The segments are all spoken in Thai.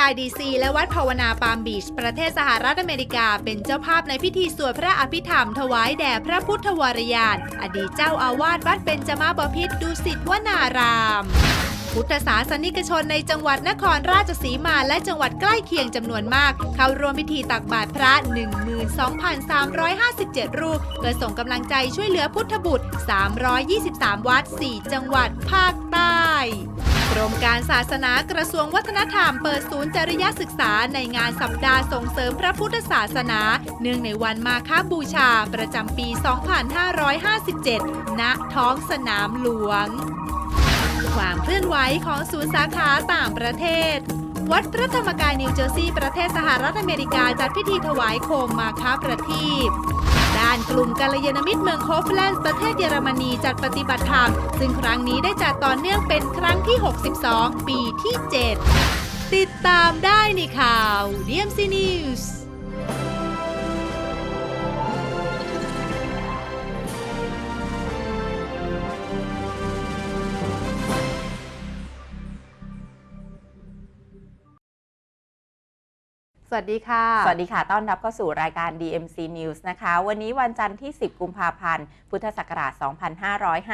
กายดีซี และวัดภาวนาปาล์มบีช ประเทศสหรัฐอเมริกา เป็นเจ้าภาพในพิธีสวดพระอภิธรรม ถวายแด่พระพุทธวรยาน อดีตเจ้าอาวาสวัดเบญจมาบพิตรดุสิตวนาราม พุทธศาสนิกชนในจังหวัดนครราชสีมาและจังหวัดใกล้เคียงจำนวนมาก เข้าร่วมพิธีตักบาตรพระ 12,357 รูปเพื่อส่งกำลังใจช่วยเหลือพุทธบุตร 323 วัด 4 จังหวัดภาคใต้ กรมการศาสนากระทรวงวัฒนธรรมเปิดศูนย์จริยศึกษาในงานสัปดาห์ส่งเสริมพระพุทธศาสนา เนื่องในวันมาฆบูชาประจำปี 2557 ณ ท้องสนามหลวง ความเคลื่อนไหวของศูนย์สาขาต่างประเทศวัดพระธรรมกายนิวเจอร์ซีย์ประเทศสหรัฐอเมริกาจัดพิธีถวายโคมมาคาประทีปานกลุ่มกาลยานมิตรเมืองโคฟแลนด์ประเทศเยอรมนีจัดปฏิบัติธรรม ซึ่งครั้งนี้ได้จัดต่อเนื่องเป็นครั้งที่ 62 ปีที่ 7 ติดตามได้ในข่าวเดียมซีนิวส์ สวัสดีค่ะ สวัสดีค่ะ ต้อนรับเข้าสู่รายการ DMC News นะคะ วันนี้วันจันทร์ที่ 10 กุมภาพันธ์ พุทธศักราช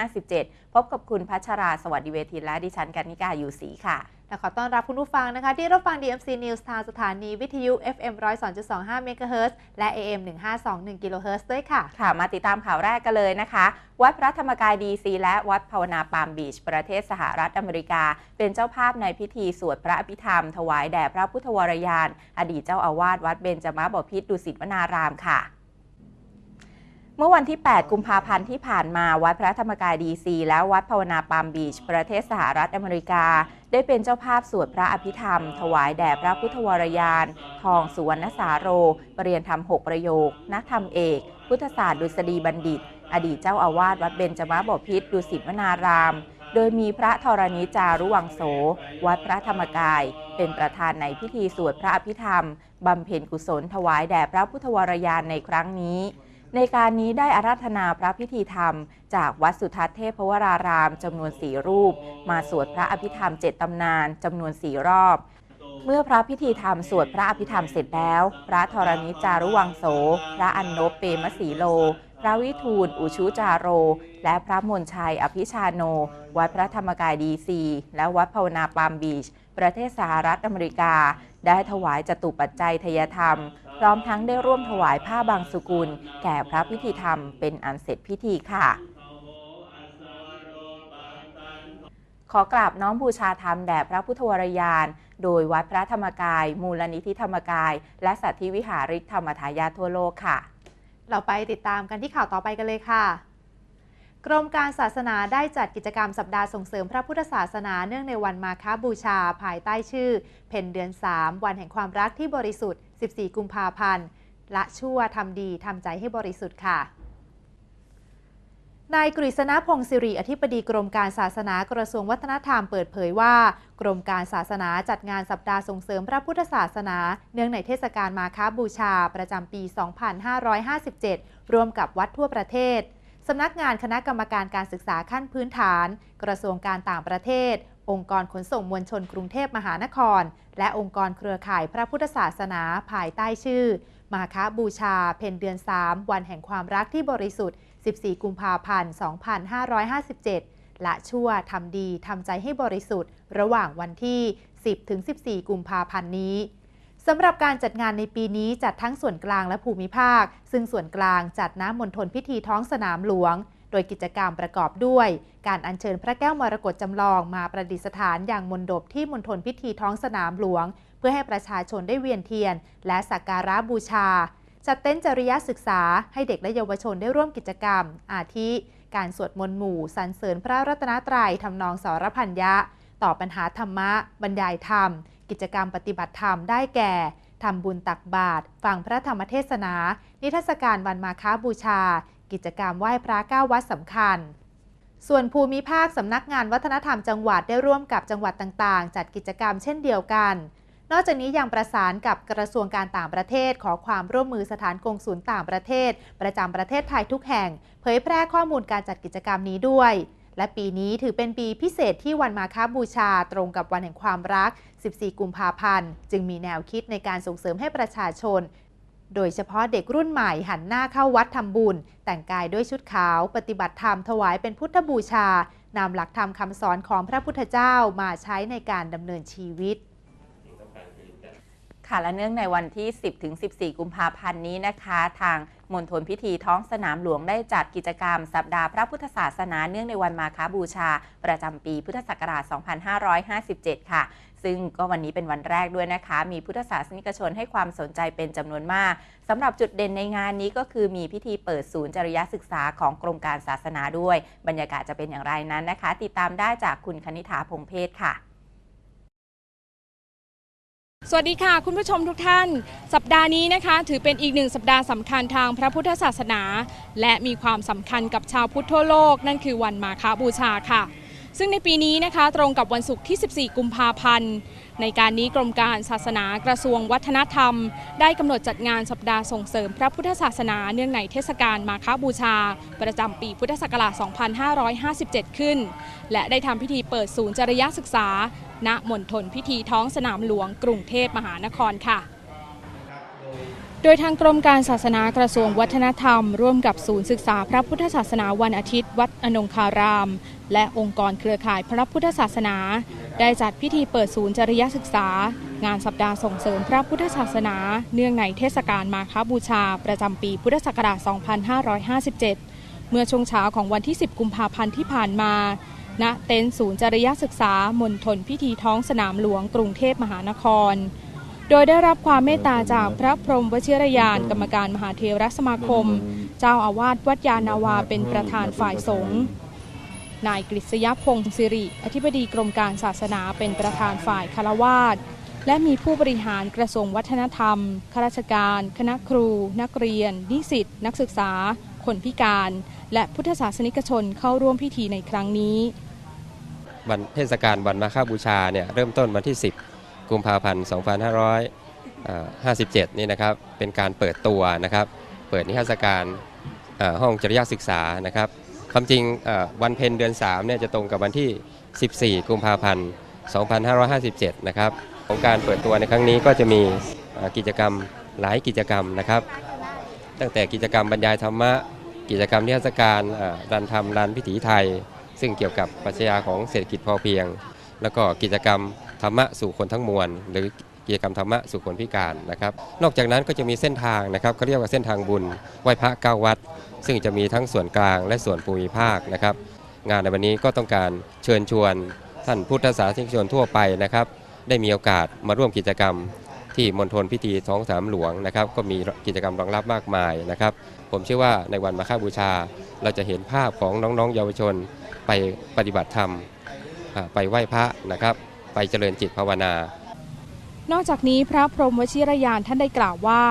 2557 พบกับคุณพัชรา สวัสดีเวทีและดิฉันกันนิกาอยู่ศรีค่ะ และขอต้อนรับคุณผู้ฟังนะคะ ที่รับฟัง DMC News ทางสถานีวิทยุ FM 102.25 MHz และ AM 1521 kHz ด้วยค่ะ ค่ะ มาติดตามข่าวแรกกันเลยนะคะ วัดพระธรรมกายดีซีและวัดภาวนาปาล์มบีช ประเทศสหรัฐอเมริกา เป็นเจ้าภาพในพิธีสวดพระอภิธรรม ถวายแด่พระพุทธวรยาน อดีตเจ้าอาวาสวัดเบญจมาบพิตรดุสิตวนารามค่ะเมื่อวันที่ 8 กุมภาพันธ์ที่ผ่านมา วัดพระธรรมกายดีซี และวัดภาวนาปาล์มบีช ประเทศสหรัฐอเมริกา ได้เป็นเจ้าภาพสวดพระอภิธรรม ถวายแด่พระพุทธวรยาน ทองสุวรรณสาโร ปรริยนธรรม6ประโยค นักธรรมเอก พุทธศาสตร์ดุษฎีบัณฑิต อดีตเจ้าอาวาสวัดเบญจมาบพิตรดุสิตวนาราม โดยมีพระธรณีจารุวังโส วัดพระธรรมกาย เป็นประธานในพิธีสวดพระอภิธรรม บำเพ็ญกุศลถวายแด่พระพุทธวรยานในครั้งนี้ ในการนี้ได้อาราธนาพระพิธีธรรม จากวัดสุทัศน์เทพวรารามจำนวนสี่รูป มาสวดพระอภิธรรมเจ็ดตำนานจำนวนสี่รอบ เมื่อพระพิธีธรรมสวดพระอภิธรรมเสร็จแล้ว พระธรณิจารุวังโส พระอันนบเปมสีโล พระวิทูลอุชุจาโร และพระมนชัยอภิชาโน วัดพระธรรมกายดีซี และวัดภาวนาปาล์มบีช ประเทศสหรัฐอเมริกา ได้ถวายจตุปัจจัยทยธรรม พร้อมทั้งได้ร่วมถวายผ้าบางสุกุล แก่พระพิธีธรรมเป็นอันเสร็จพิธีค่ะ ขอกราบน้อมบูชาธรรมแด่พระพุทธวรยาน โดยวัดพระธรรมกาย มูลนิธิธรรมกาย และสัตธิวิหาริกธรรมทายาททั่วโลกค่ะ เราไปติดตามกันที่ข่าวต่อไปกันเลยค่ะ กรมการศาสนาได้จัดกิจกรรมสัปดาห์ส่งเสริมพระพุทธศาสนาเนื่องในวันมาฆบูชา ภายใต้ชื่อ เพนเดือน 3 วันแห่งความรักที่บริสุทธิ์ 14 กุมภาพันธ์ละชั่วทำดีทำใจให้บริสุทธิ์ค่ะนายกฤษณพงศ์สิริอธิบดีกรมการศาสนากระทรวงวัฒนธรรมเปิดเผยว่า กรมการศาสนาจัดงานสัปดาห์ส่งเสริมพระพุทธศาสนา เนื่องในเทศกาลมาฆบูชาประจำปี 2557 ร่วมกับวัดทั่วประเทศ สำนักงานคณะกรรมการการศึกษาขั้นพื้นฐาน กระทรวงการต่างประเทศ องค์กรขนส่งมวลชนกรุงเทพมหานคร และองค์กรเครือข่ายพระพุทธศาสนาภายใต้ชื่อ มาฆบูชา เพนเดือน 3 วันแห่งความรักที่บริสุทธิ์ 14 กุมภาพันธ์ 2557 และชั่วทำดีทำใจให้บริสุทธิ์ ระหว่างวันที่ 10ถึง14 กุมภาพันธ์นี้ สำหรับการจัดงานในปีนี้จัดทั้งส่วนกลางและภูมิภาค ซึ่งส่วนกลางจัดน้ำมณฑลพิธีท้องสนามหลวง โดยกิจกรรมประกอบด้วย การอัญเชิญพระแก้วมรกตจำลองมาประดิษฐานอย่างมณฑปที่มณฑลพิธีท้องสนามหลวง เพื่อให้ประชาชนได้เวียนเทียน และสักการะบูชา จัดเต้นจริยศึกษาให้เด็กและเยาวชนได้ร่วมกิจกรรม อาทิ การสวดมนต์หมู่สรรเสริญพระรัตนตรัยทำนองสรพัญญะ ตอบปัญหาธรรมะ บรรยายธรรม กิจกรรมปฏิบัติธรรมได้แก่ทำบุญตักบาตรฟังพระธรรมเทศนา นิทรรศการวันมาฆบูชา กิจกรรมไหว้พระเก้าวัดสำคัญ ส่วนภูมิภาคสำนักงานวัฒนธรรมจังหวัดได้ร่วมกับจังหวัดต่างๆ จัดกิจกรรมเช่นเดียวกัน นอกจากนี้ยังประสานกับกระทรวงการต่างประเทศ ขอความร่วมมือสถานกงศูนย์ต่างประเทศ ประจำประเทศไทยทุกแห่ง เผยแพร่ข้อมูลการจัดกิจกรรมนี้ด้วย และปีนี้ถือเป็นปีพิเศษที่วันมาค้าบูชาตรงกับวันแห่งความรัก 14 กุมภาพันธ์ จึงมีแนวคิดในการส่งเสริมให้ประชาชน โดยเฉพาะเด็กรุ่นใหม่หันหน้าเข้าวัดทำบุญ แต่งกายด้วยชุดขาว ปฏิบัติธรรมถวายเป็นพุทธบูชานำหลักธรรมคำสอนของพระพุทธเจ้ามาใช้ในการดำเนินชีวิตค่ะและเนื่องในวันที่ 10ถึง14 กุมภาพันธ์นี้นะคะ ทาง มณฑลพิธีท้องสนามหลวงได้จัดกิจกรรม สัปดาห์พระพุทธศาสนาเนื่องในวันมาคาบูชา ประจำปีพุทธศักราช 2557 ค่ะซึ่งก็วันนี้เป็นวันแรกด้วยนะคะ มีพุทธศาสนิกชนให้ความสนใจเป็นจำนวนมากสำหรับจุดเด่นในงานนี้ก็คือมีพิธีเปิดศูนย์จริยศึกษาของกรมการศาสนาด้วย บรรยากาศจะเป็นอย่างไรนั้นนะคะ ติดตามได้จากคุณคณิ t าพงเพศค่ะ สวัสดีค่ะ คุณผู้ชมทุกท่าน สัปดาห์นี้นะคะ ถือเป็นอีกหนึ่งสัปดาห์สำคัญทางพระพุทธศาสนา และมีความสำคัญกับชาวพุทธทั่วโลก นั่นคือวันมาฆบูชาค่ะ ซึ่งในปีนี้นะคะตรงกับวันศุกร์ที่ 14 กุมภาพันธ์ ในการนี้กรมการศาสนากระทรวงวัฒนธรรม ได้กำหนดจัดงานสัปดาห์ส่งเสริมพระพุทธศาสนาเนื่องในเทศกาลมาฆบูชา ประจำปีพุทธศักราช 2557 ขึ้น และได้ทำพิธีเปิดศูนย์จริยศึกษา ณมณฑลพิธีท้องสนามหลวงกรุงเทพมหานครค่ะ ดยทางกรมการศาสนากระทรวงวัฒนธรรม ร่วมกับศูนย์ศึกษาพระพุทธศาสนาวันอาทิตย์ วัดอนงคาราม และองค์กรเครือข่ายพระพุทธศาสนา ได้จัดพิธีเปิดศูนย์จริยศึกษา งานสัปดาห์ส่งเสริมพระพุทธศาสนา เนื่องในเทศกาลมาฆบูชา ประจำปีพุทธศักราช 2557 เมื่อช่วงเช้าของวันที่ 10 กุมภาพันธ์ที่ผ่านมา ณเต็นท์ศูนย์จริยศึกษามณฑลพิธีท้องสนามหลวงกรุงเทพมหานคร โดยได้รับความเมตตาจากพระพรหมวชิรยาน กรรมการมหาเทรสมาคม เจ้าอาวาสวัดยานาวาเป็นประธานฝ่ายสงฆ์นายกฤษยพงศ์สิริ อธิบดีกรมการศาสนาเป็นประธานฝ่ายคารวาสและมีผู้บริหารกระทรวงวัฒนธรรมข้าราชการ คณะครู นักเรียน นิสิต นักศึกษา คนพิการ และพุทธศาสนิกชนเข้าร่วมพิธีในครั้งนี้ วันเทศกาลวันมาฆบูชาเนี่ยเริ่มต้นวันที่ 10 กุมภาพันธ์ 2557 นี่นะครับ เป็นการเปิดตัวนะครับ เปิดนิทรรศการห้องจริยศึกษานะครับความจริงวันเพ็ญเดือน3เนี่ยจะตรงกับวันที่ 14 กุมภาพันธ์ 2557 นะครับ ของการเปิดตัวในครั้งนี้ก็จะมีกิจกรรมหลายกิจกรรมนะครับ ตั้งแต่กิจกรรมบรรยายธรรมะ กิจกรรมนิทรรศการรันธรรมรันพิถีไทย ซึ่งเกี่ยวกับปรัชญาของเศรษฐกิจพอเพียง แล้วก็กิจกรรม ธรรมะสู่คนทั้งมวล หรือกิจกรรมธรรมะสู่คนพิการนะครับ นอกจากนั้นก็จะมีเส้นทางนะครับเขาเรียกว่าเส้นทางบุญไหว้พระเก้าวัด ซึ่งจะมีทั้งส่วนกลางและส่วนภูมิภาคนะครับ งานในวันนี้ก็ต้องการเชิญชวนท่านพุทธศาสนิกชนทั่วไปนะครับ ได้มีโอกาสมาร่วมกิจกรรมที่มณฑลพิธีท้องสามหลวงนะครับก็มีกิจกรรมรองรับมากมายนะครับ ผมเชื่อว่าในวันมาฆบูชา เราจะเห็นภาพของน้องๆ เยาวชนไปปฏิบัติธรรมไปไหว้พระนะครับ ไปเจริญจิตภาวนา นอกจากนี้พระพรหมวชิรยานท่านได้กล่าวว่า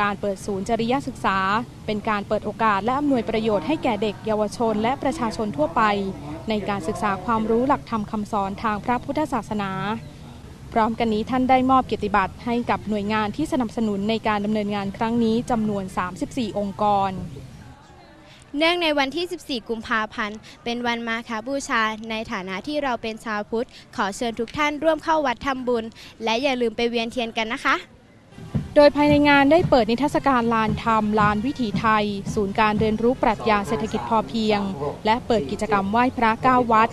การเปิดศูนย์จริยศึกษา เป็นการเปิดโอกาสและอำนวยประโยชน์ให้แก่เด็กเยาวชนและประชาชนทั่วไป ในการศึกษาความรู้หลักธรรมคำสอนทางพระพุทธศาสนาพร้อมกันนี้ท่านได้มอบเกียรติบัตรให้กับหน่วยงานที่สนับสนุนในการดำเนินงานครั้งนี้จำนวน 34 องค์กร เนื่องในวันที่ 14 กุมภาพันธ์ เป็นวันมาคบูชา ในฐานะที่เราเป็นชาวพุทธ ขอเชิญทุกท่านร่วมเข้าวัดทำบุญ และอย่าลืมไปเวียนเทียนกันนะคะ โดยภายในงานได้เปิดนิทรรศการลานธรรม ลานวิถีไทย ศูนย์การเรียนรู้ปรัชญาเศรษฐกิจพอเพียง และเปิดกิจกรรมไหว้พระเก้าวัด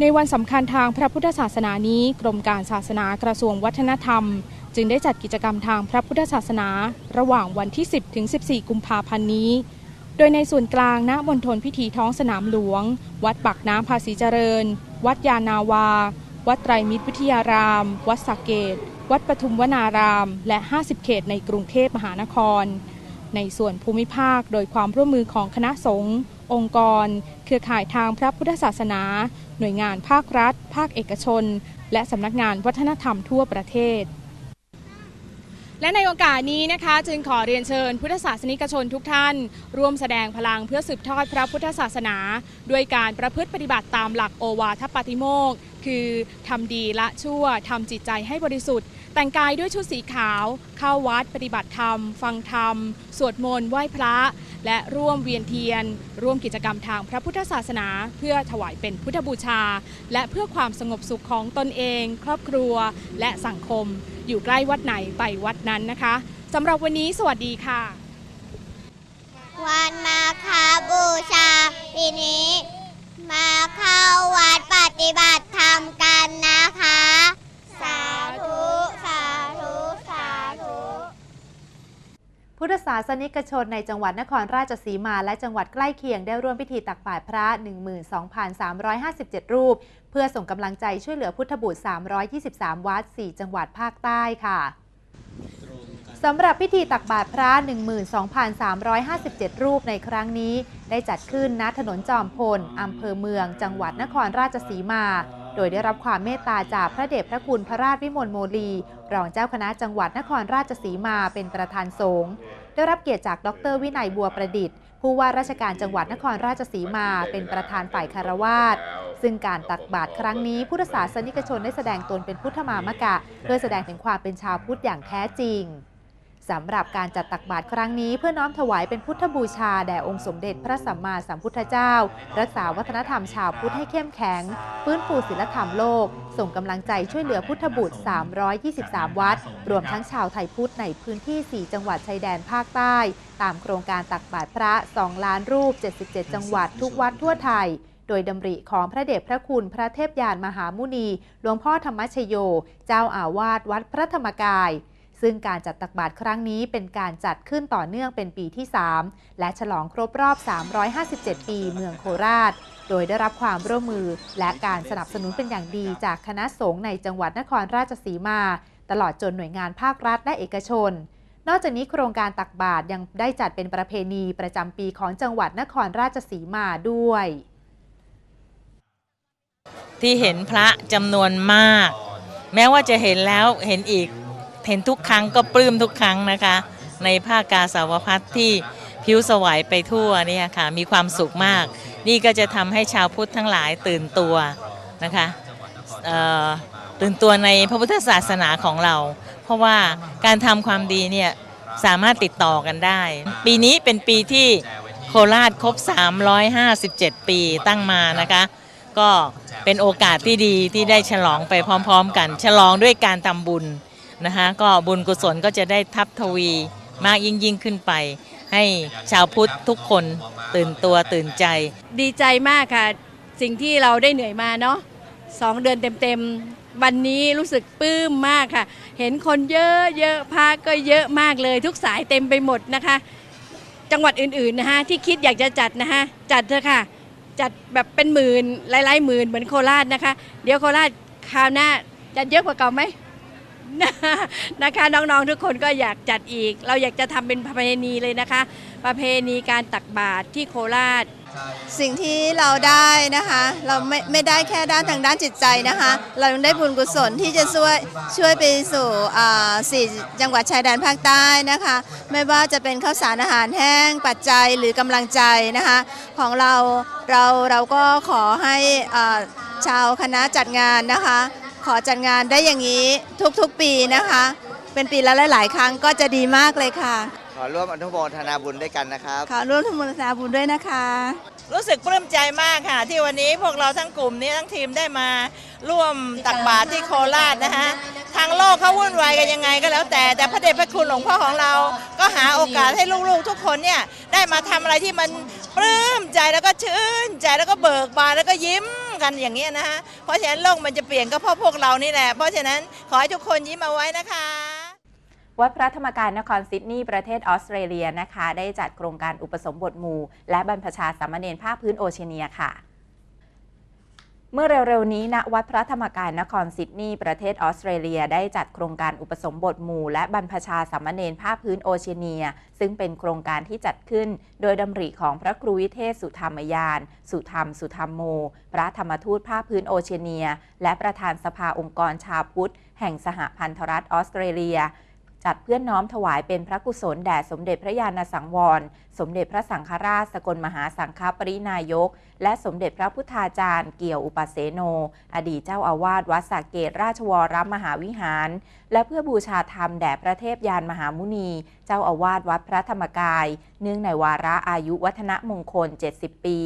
ในวันสำคัญทางพระพุทธศาสนานี้ กรมการศาสนากระทรวงวัฒนธรรม จึงได้จัดกิจกรรมทางพระพุทธศาสนา ระหว่างวันที่ 10 ถึง 14 กุมภาพันธ์นี้ ดยในส่วนกลางณมณฑลพิธีท้องสนามหลวง วัดปากน้ำภาษีเจริญ วัดยานาวา วัดไตรมิตรวิทยาราม วัดสักเกต วัดปทุมวนาราม และ 50 เขตในกรุงเทพมหานคร ในส่วนภูมิภาคโดยความร่วมมือของคณะสงฆ์องค์กร เครือข่ายทางพระพุทธศาสนา หน่วยงานภาครัฐ ภาคเอกชน และสำนักงานวัฒนธรรมทั่วประเทศ และในโอกาสนี้นะคะจึงขอเรียนเชิญพุทธศาสนิกชนทุกท่าน ร่วมแสดงพลังเพื่อสืบทอดพระพุทธศาสนา ด้วยการประพฤติปฏิบัติตามหลักโอวาทปฏิโมกคือทำดีละชั่วทำจิตใจให้บริสุทธิ์ แต่งกายด้วยชุดสีขาว เข้าวัดปฏิบัติธรรม ฟังธรรม สวดมนต์ไหว้พระ และร่วมเวียนเทียน ร่วมกิจกรรมทางพระพุทธศาสนา เพื่อถวายเป็นพุทธบูชา และเพื่อความสงบสุขของตนเอง ครอบครัว และสังคม อยู่ใกล้วัดไหนไปวัดนั้นนะคะสำหรับวันนี้สวัสดีค่ะ วันมาคาบูชาปีนี้ มาเข้าวัดปฏิบัติธรรมกันนะคะ พุทธศาสนิกชนในจังหวัดนครราชสีมาและจังหวัดใกล้เคียงได้ร่วมพิธีตักบาตรพระ 12,357 รูป เพื่อส่งกำลังใจช่วยเหลือพุทธบุตร 323 วัด 4 จังหวัดภาคใต้ค่ะสำหรับพิธีตักบาตรพระ 12,357 รูปในครั้งนี้ ได้จัดขึ้นณถนนจอมพลอำเภอเมือง จังหวัดนครราชสีมา โดยได้รับความเมตตาจากพระเดชพระคุณพระราชวิมลโมลี รองเจ้าคณะจังหวัดนครราชสีมาเป็นประธานสงฆ์ได้รับเกียรติจากดรวินัยบัวประดิษฐ์ ผู้ว่าราชการจังหวัดนครราชสีมาเป็นประธานฝ่ายคารวาสซึ่งการตักบาตรครั้งนี้พุทธศาสนิกชนได้แสดงตนเป็นพุทธมามกะ เพื่อแสดงถึงความเป็นชาวพุทธอย่างแท้จริง สำหรับการจัดตักบาตรครั้งนี้เพื่อน้อมถวายเป็นพุทธบูชาแด่องค์สมเด็จพระสัมมาสัมพุทธเจ้า รักษาวัฒนธรรมชาวพุทธให้เข้มแข็ง ฟื้นฟูศิลธรรมโลก ส่งกำลังใจช่วยเหลือพุทธบุตร 323 วัด รวมทั้งชาวไทยพุทธในพื้นที่ 4 จังหวัดชายแดนภาคใต้ ตามโครงการตักบาตรพระ 2 ล้านรูป 77 จังหวัดทุกวัดทั่วไทยโดยดำริของพระเดชพระคุณพระเทพยานมหามุนี หลวงพ่อธรรมชโย เจ้าอาวาสวัดพระธรรมกาย ซึ่งการจัดตักบาตรครั้งนี้เป็นการจัดขึ้นต่อเนื่องเป็นปีที่ 3 และฉลองครบรอบ 357 ปีเมืองโคราช โดยได้รับความร่วมมือ และการสนับสนุนเป็นอย่างดีจากคณะสงฆ์ในจังหวัดนครราชสีมา ตลอดจนหน่วยงานภาครัฐและเอกชน นอกจากนี้โครงการตักบาตรยังได้จัดเป็นประเพณีประจำปีของจังหวัดนครราชสีมาด้วย ที่เห็นพระจำนวนมาก แม้ว่าจะเห็นแล้วเห็นอีก เห็นทุกครั้งก็ปลื้มทุกครั้งนะคะ ในภาคกาสาวพัฒน์ที่ผิวสวายไปทั่วเนี่ยค่ะมีความสุขมาก นี่ก็จะทำให้ชาวพุทธทั้งหลายตื่นตัวนะคะตื่นตัวในพระพุทธศาสนาของเรา เพราะว่าการทำความดีเนี่ยสามารถติดต่อกันได้ ปีนี้เป็นปีที่โคราชครบ 357 ปีตั้งมานะคะ ก็เป็นโอกาสที่ดีที่ได้ฉลองไปพร้อม ๆ กัน ฉลองด้วยการทำบุญ นะคะก็บุญกุศลก็จะได้ทับทวีมากยิ่งยิ่งขึ้นไป ให้ชาวพุทธทุกคนตื่นตัวตื่นใจ ดีใจมากค่ะ สิ่งที่เราได้เหนื่อยมาเนาะสองเดือนเต็มๆ วันนี้รู้สึกปลื้มมากค่ะ เห็นคนเยอะเยอะพาก็เยอะมากเลย ทุกสายเต็มไปหมดนะคะ จังหวัดอื่นๆนะคะที่คิดอยากจะจัดนะคะจัดเถอะค่ะ จัดแบบเป็นหมื่นหลายๆหมื่นเหมือนโคราชนะคะ เดี๋ยวโคราชคราวหน้าจัดเยอะกว่าเก่าไหม นะคะน้องๆทุกคนก็อยากจัดอีก เราอยากจะทำเป็นประเพณีเลยนะคะ ประเพณีการตักบาตรที่โคราช สิ่งที่เราได้นะคะ เราไม่ไม่ได้แค่ด้านทางด้านจิตใจนะคะ เรายังได้บุญกุศลที่จะช่วยช่วยไปสู่สี่จังหวัดชายแดนภาคใต้นะคะ ไม่ว่าจะเป็นข้าวสารอาหารแห้งปัจจัยหรือกำลังใจนะคะ ของเราเราเราก็ขอให้ชาวคณะจัดงานนะคะ ขอจัดงานได้อย่างนี้ทุกๆปีนะคะ เป็นปีละหลาย ๆ ครั้งก็จะดีมากเลยค่ะ ขอร่วมอนุโมทนาบุญด้วยกันนะครับ ขอร่วมทำบุญสาบุญด้วยนะคะ รู้สึกปลื้มใจมากค่ะ ที่วันนี้พวกเราทั้งกลุ่มนี้ทั้งทีมได้มาร่วมตักบาตรที่โคราชนะคะทางโลกเขาวุ่นวายกันยังไงก็แล้วแต่ แต่พระเดชพระคุณหลวงพ่อของเรา ก็หาโอกาสให้ลูกๆ ทุกคนเนี่ยได้มาทำอะไรที่มันปลื้มใจแล้วก็ชื่นใจแล้วก็เบิกบานแล้วก็ยิ้ม กันอย่างนี้นะคะเพราะฉะนั้นโลกมันจะเปลี่ยนก็เพราะพวกเรานี่แหละ เพราะฉะนั้นขอให้ทุกคนยิ้มเอาไว้นะคะวัดพระธรรมกายนครซิดนีย์ประเทศออสเตรเลียนะคะ ได้จัดโครงการอุปสมบทหมู่ และบรรพชาสามเณรภาคพื้นโอเชียเนียค่ะ เมื่อเร็วๆนี้ณวัดพระธรรมกายนครซิดนีย์ประเทศออสเตรเลียได้จัดโครงการอุปสมบทหมู่ และบรรพชาสามเณรภาคพื้นโอเชียเนีย ซึ่งเป็นโครงการที่จัดขึ้น โดยดำริของพระครูวิเทศสุธรรมยาน สุธรรม สุธรรมโม พระธรรมทูตภาคพื้นโอเชียเนีย และประธานสภาองค์กรชาวพุทธ แห่งสหพันธรัฐออสเตรเลีย จัดเพื่อนน้อมถวายเป็นพระกุศลแด่สมเด็จพระญาณสังวร สมเด็จพระสังฆราชสกลมหาสังฆปรินายก และสมเด็จพระพุทธาจารย์เกี่ยวอุปเสโน อดีตเจ้าอาวาสวัดสระเกตราชวรมหาวิหาร และเพื่อบูชาธรรมแด่พระเทพยานมหามุนี เจ้าอาวาสวัดพระธรรมกาย เนื่องในวาระอายุวัฒนมงคล 70 ปี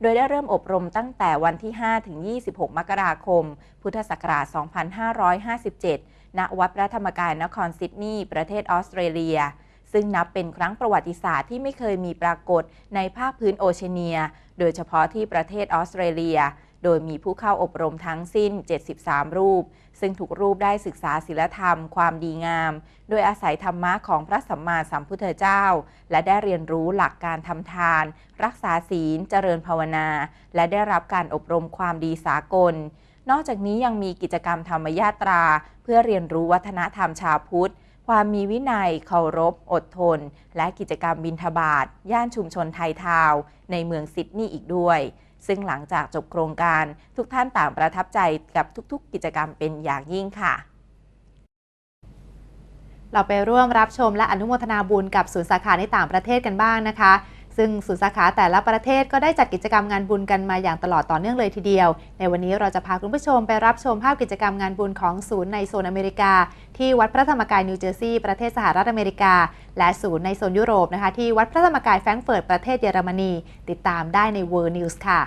โดยได้เริ่มอบรมตั้งแต่วันที่ 5 ถึง 26 มกราคม พุทธศักราช 2557 ณวัดพระธรรมกายนครซิดนีย์ประเทศออสเตรเลีย ซึ่งนับเป็นครั้งประวัติศาสตร์ที่ไม่เคยมีปรากฏในภาคพื้นโอเชียเนีย โดยเฉพาะที่ประเทศออสเตรเลีย โดยมีผู้เข้าอบรมทั้งสิ้น 73 รูป ซึ่งทุกรูปได้ศึกษาศีลธรรม ความดีงาม โดยอาศัยธรรมะของพระสัมมาสัมพุทธเจ้า และได้เรียนรู้หลักการทำทาน รักษาศีล เจริญภาวนา และได้รับการอบรมความดีสากล นอกจากนี้ยังมีกิจกรรมธรรมยาตรา เพื่อเรียนรู้วัฒนธรรมชาวพุทธ ความมีวินัย เคารพ อดทน และกิจกรรมบินทบาท ย่านชุมชนไทยทาวในเมืองซิดนีย์อีกด้วย ซึ่งหลังจากจบโครงการทุกท่านต่างประทับใจกับทุกๆ กิจกรรมเป็นอย่างยิ่งค่ะเราไปร่วมรับชมและอนุโมทนาบุญกับศูนย์สาขาในต่างประเทศกันบ้างนะคะ ซึ่งศูนย์สาขาแต่ละประเทศก็ได้จัดกิจกรรมงานบุญกันมาอย่างตลอดต่อเนื่องเลยทีเดียว ในวันนี้เราจะพาคุณผู้ชมไปรับชมภาพกิจกรรมงานบุญของศูนย์ในโซนอเมริกา ที่วัดพระธรรมกายนิวเจอร์ซีย์ประเทศสหรัฐอเมริกา และศูนย์ในโซนยุโรปนะคะที่วัดพระธรรมกายแฟรงก์เฟิร์ตประเทศเยอรมนี ติดตามได้ใน World News ค่ะ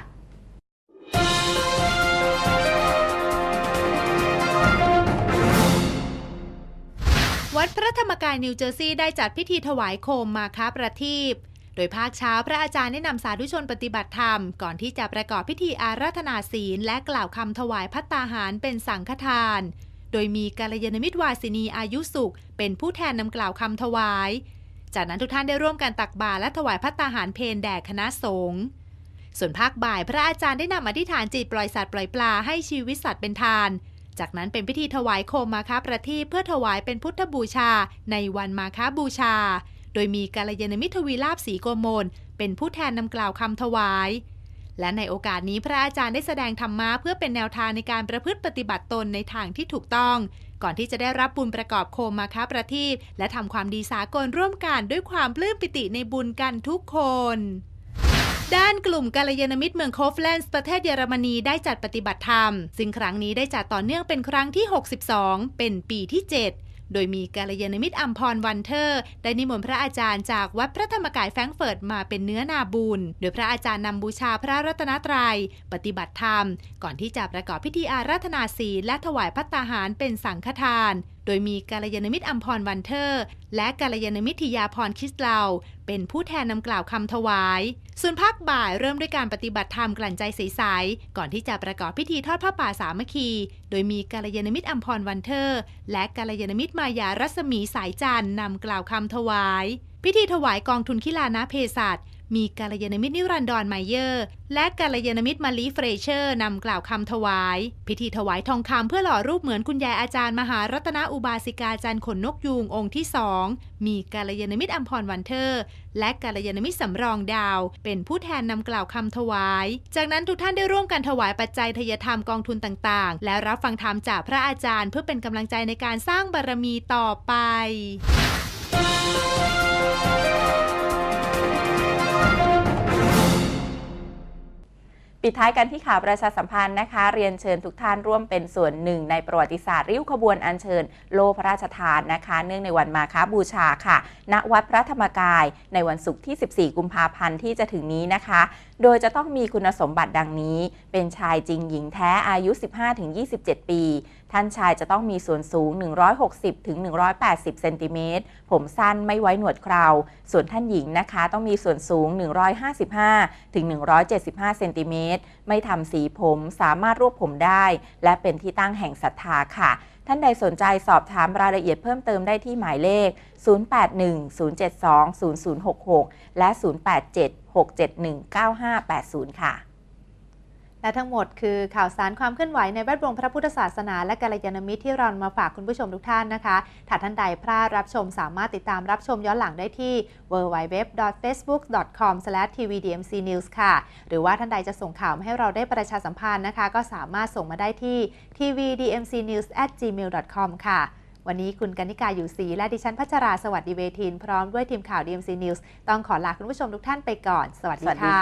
วัดพระธรรมกายนิวเจอร์ซีย์ได้จัดพิธีถวายโคมมาค้าประทีป โดยภาคเช้าพระอาจารย์ได้นำสาธุชนปฏิบัติธรรม ก่อนที่จะประกอบพิธีอาราธนาศีล และกล่าวคำถวายพัตตาหารเป็นสังฆทาน โดยมีกัลยาณมิตรวาสินีอายุสุข เป็นผู้แทนนำกล่าวคำถวาย จากนั้นทุกท่านได้ร่วมกันตักบาตรและถวายพัตตาหารเพนแด่คณะสงฆ์ส่วนภาคบ่ายพระอาจารย์ได้นำอธิษฐานจิตปล่อยสัตว์ปล่อยปลาให้ชีวิตสัตว์เป็นทาน จากนั้นเป็นพิธีถวายโคมมาค้าประทีปเพื่อถวายเป็นพุทธบูชาในวันมาค้าบูชา โดยมีกาลยานมิตรทวีลาบสีโกมล เป็นผู้แทนนำกล่าวคำถวาย และในโอกาสนี้พระอาจารย์ได้แสดงธรรมะเพื่อเป็นแนวทางในการประพฤติปฏิบัติตนในทางที่ถูกต้อง ก่อนที่จะได้รับบุญประกอบโคมมาค้าประทีปและทำความดีสากลร่วมกันด้วยความปลื้มปิติในบุญกันทุกคนด้านกลุ่มกาลยานมิตรเมืองโคฟแลนด์ประเทศเยอรมนีได้จัดปฏิบัติธรรม ซึ่งครั้งนี้ได้จัดต่อเนื่องเป็นครั้งที่ 62 เป็นปีที่ 7 โดยมีกาลยานมิตรอัมพรวันเทอร์ ได้นิมนต์พระอาจารย์จากวัดพระธรรมกายแฟรงเฟิร์ตมาเป็นเนื้อนาบุญโดยพระอาจารย์นำบูชาพระรัตนตรัย ปฏิบัติธรรม ก่อนที่จะประกอบพิธีอาราธนาศีลและถวายพัตตาหารเป็นสังฆทานโดยมีกาลยานมิตรอัมพรวันเทอร์ และกาลยานมิตรทิยาพรคิสเลาเป็นผู้แทนนำกล่าวคำถวาย ส่วนภาคบ่ายเริ่มด้วยการปฏิบัติธรรมกลั่นใจใสๆก่อนที่จะประกอบพิธีทอดผ้าป่าสามัคคี โดยมีกาลยานมิตรอัมพรวันเทอร์ และกาลยานมิตรมายารัศมีสายจันทร์นำกล่าวคำถวาย พิธีถวายกองทุนคิลานะเภสัช มีกาลยานมิตรนิรันดรไมเยอร์ และกาลยานมิตรมาลีเฟรเชอร์นำกล่าวคำถวาย พิธีถวายทองคำเพื่อหล่อรูปเหมือนคุณยายอาจารย์มหารัตนอุบาสิกาจันทร์ขนนกยูงองค์ที่สองมีกาลยานมิตรอัมพรวันเทอร์ และกาลยานมิตรสำรองดาว เป็นผู้แทนนำกล่าวคำถวาย จากนั้นทุกท่านได้ร่วมกันถวายปัจจัยทยธรรมกองทุนต่างๆ และรับฟังธรรมจากพระอาจารย์ เพื่อเป็นกำลังใจในการสร้างบารมีต่อไป ปิดท้ายกันที่ข่าวประชาสัมพันธ์นะคะ เรียนเชิญทุกท่านร่วมเป็นส่วนหนึ่ง ในประวัติศาสตร์ริ้วขบวนอัญเชิญโลพระราชทานนะคะ เนื่องในวันมาค้าบูชาค่ะ ณวัดพระธรรมกายในวันศุกร์ที่ 14 กุมภาพันธ์ที่จะถึงนี้นะคะ โดยจะต้องมีคุณสมบัติดังนี้ เป็นชายจริงหญิงแท้อายุ 15-27 ปี ท่านชายจะต้องมีส่วนสูง 160ถึง180 เซนติเมตร ผมสั้นไม่ไว้หนวดเครา ส่วนท่านหญิงนะคะต้องมีส่วนสูง 155ถึง175 เซนติเมตร ไม่ทำสีผม สามารถรวบผมได้ และเป็นที่ตั้งแห่งศรัทธาค่ะ ท่านใดสนใจสอบถามรายละเอียดเพิ่มเติมได้ที่หมายเลข 0810720066 และ 0876719580 ค่ะ และทั้งหมดคือข่าวสารความเคลื่อนไหวในแวดวงพระพุทธศาสนาและกัลยาณมิตรที่เรามาฝากคุณผู้ชมทุกท่านนะคะถ้าท่านใดพลาดรับชมสามารถติดตามรับชมย้อนหลังได้ที่ www.facebook.com/tvdmcnews ค่ะ หรือว่าท่านใดจะส่งข่าวมาให้เราได้ประชาสัมพันธ์นะคะ ก็สามารถส่งมาได้ที่ tvdmcnews@gmail.com ค่ะ วันนี้คุณกนิกาอยู่ศรีและดิฉันพัชราสวัสดีเวทิน พร้อมด้วยทีมข่าว DMC News ต้องขอลาคุณผู้ชมทุกท่านไปก่อน สวัสดีค่ะ